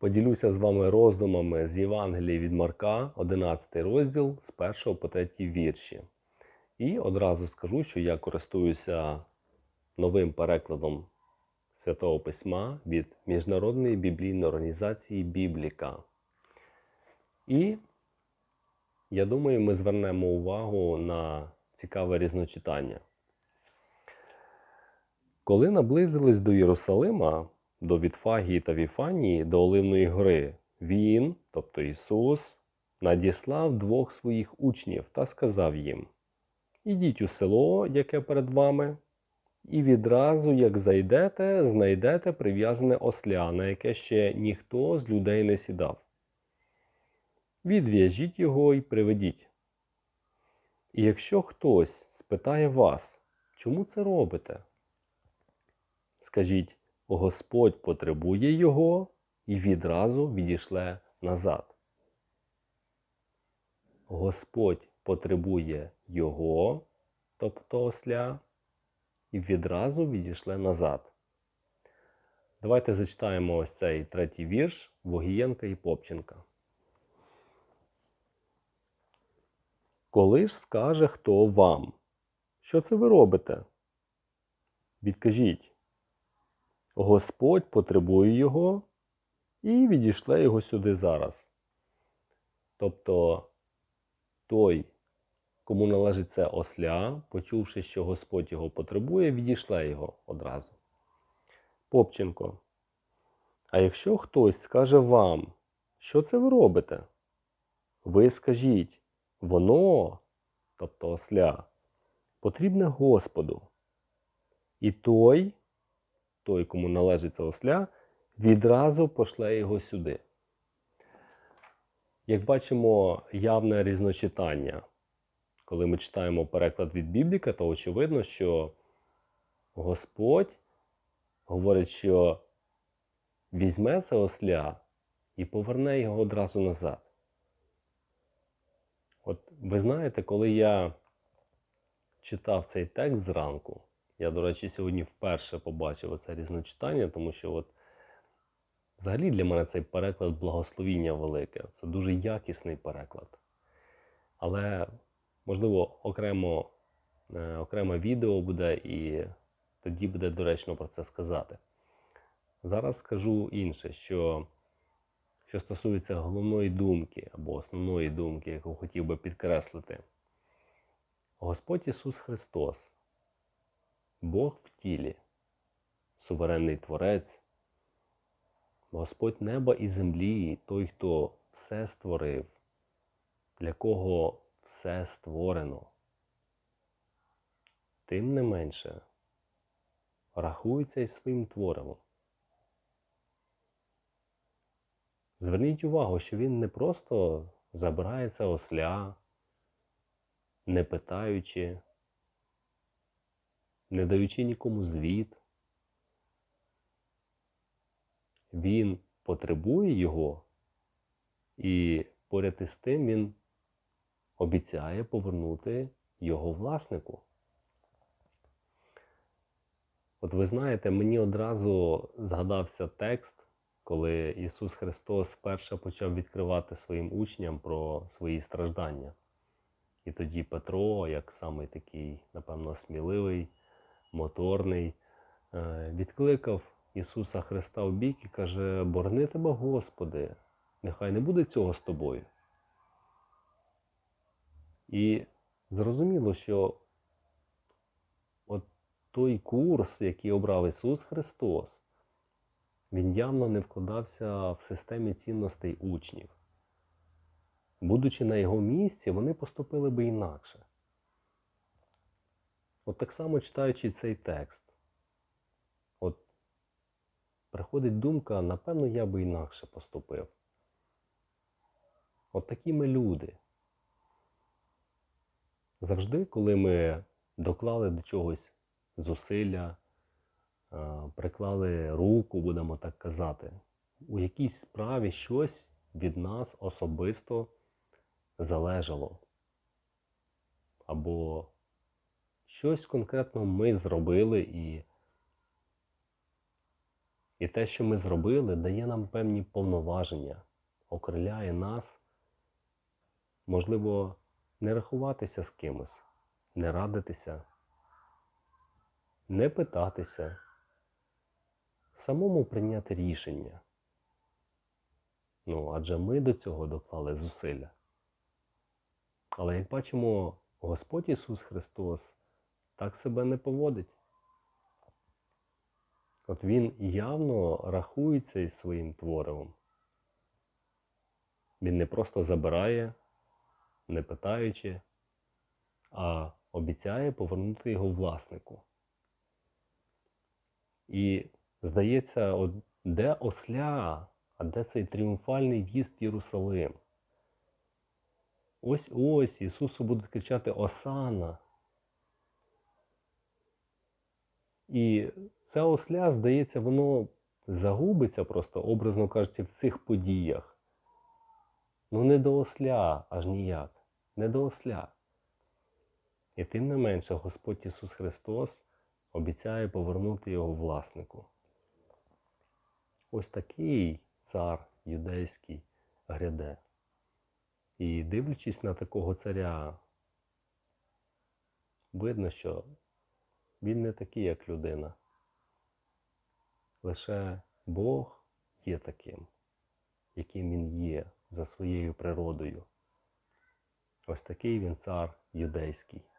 Поділюся з вами роздумами з Євангелії від Марка, 11 розділ з 1 по 3 вірші. І одразу скажу, що я користуюся новим перекладом Святого Письма від Міжнародної біблійної організації Бібліка. І я думаю, ми звернемо увагу на цікаве різночитання. Коли наблизились до Єрусалима, до Вітфагії та Віфанії, до Оливної гори, він, тобто Ісус, надіслав двох своїх учнів та сказав їм: Ідіть у село, яке перед вами, і відразу, як зайдете, знайдете прив'язане осля, на яке ще ніхто з людей не сідав. Відв'яжіть його і приведіть. І якщо хтось спитає вас, чому це робите? Скажіть, Господь потребує його і відразу відійшле назад. Господь потребує його, тобто осля, і відразу відійшле назад. Давайте зачитаємо ось цей третій вірш Вогієнка і Попченка. Коли ж скаже хто вам, що це ви робите? Відкажіть, Господь потребує його і відійшле його сюди зараз. Тобто той, кому належить це осля, почувши, що Господь його потребує, відійшле його одразу. Попченко. А якщо хтось скаже вам, що це ви робите? Ви скажіть, воно, тобто осля, потрібне Господу. І той, той, кому належить це осля, відразу пошле його сюди. Як бачимо, явне різночитання. Коли ми читаємо переклад від Бібліка, то очевидно, що Господь говорить, що візьме це осля і поверне його одразу назад. От ви знаєте, коли я читав цей текст зранку, я, до речі, сьогодні вперше побачив це різночитання, тому що от взагалі для мене цей переклад благословіння велике. Це дуже якісний переклад. Але, можливо, окремо, е, окреме відео буде і тоді буде доречно про це сказати. Зараз скажу інше, що, що стосується головної думки або основної думки, яку хотів би підкреслити. Господь Ісус Христос, Бог в тілі, суверенний Творець, Господь неба і землі, той, хто все створив, для кого все створено. Тим не менше, рахується із своїм творивом. Зверніть увагу, що він не просто забирається осля, не питаючи, не даючи нікому звіт. Він потребує його, і поряд із тим він обіцяє повернути його власнику. От ви знаєте, мені одразу згадався текст, коли Ісус Христос вперше почав відкривати своїм учням про свої страждання. І тоді Петро, як самий такий, напевно, сміливий, моторний, е, відкликав Ісуса Христа в бік і каже: Борни тебе, Господи, нехай не буде цього з тобою. І зрозуміло, що от той курс, який обрав Ісус Христос, він явно не вкладався в системі цінностей учнів. Будучи на його місці, вони поступили би інакше. От так само читаючи цей текст, от приходить думка, напевно, я би інакше поступив. От такі ми люди. Завжди, коли ми доклали до чогось зусилля, приклали руку, будемо так казати, у якійсь справі щось від нас особисто залежало. Або щось конкретно ми зробили і І те, що ми зробили, дає нам певні повноваження, окриляє нас, можливо, не рахуватися з кимось, не радитися, не питатися, самому прийняти рішення. Ну, адже ми до цього доклали зусилля. Але як бачимо, Господь Ісус Христос так себе не поводить. От Він явно рахується із своїм творивом. Він не просто забирає, не питаючи, а обіцяє повернути його власнику. І здається, от де осля, а де цей тріумфальний в'їзд в Єрусалим? Ось ось Ісусу будуть кричати Осана. І це осля, здається, воно загубиться просто, образно кажучи, в цих подіях. Ну, не до осля, аж ніяк, не до осля. І тим не менше, Господь Ісус Христос обіцяє повернути його власнику. Ось такий цар юдейський гряде. І дивлячись на такого царя, видно, що він не такий, як людина. Лише Бог є таким, яким він є за своєю природою. Ось такий він цар юдейський.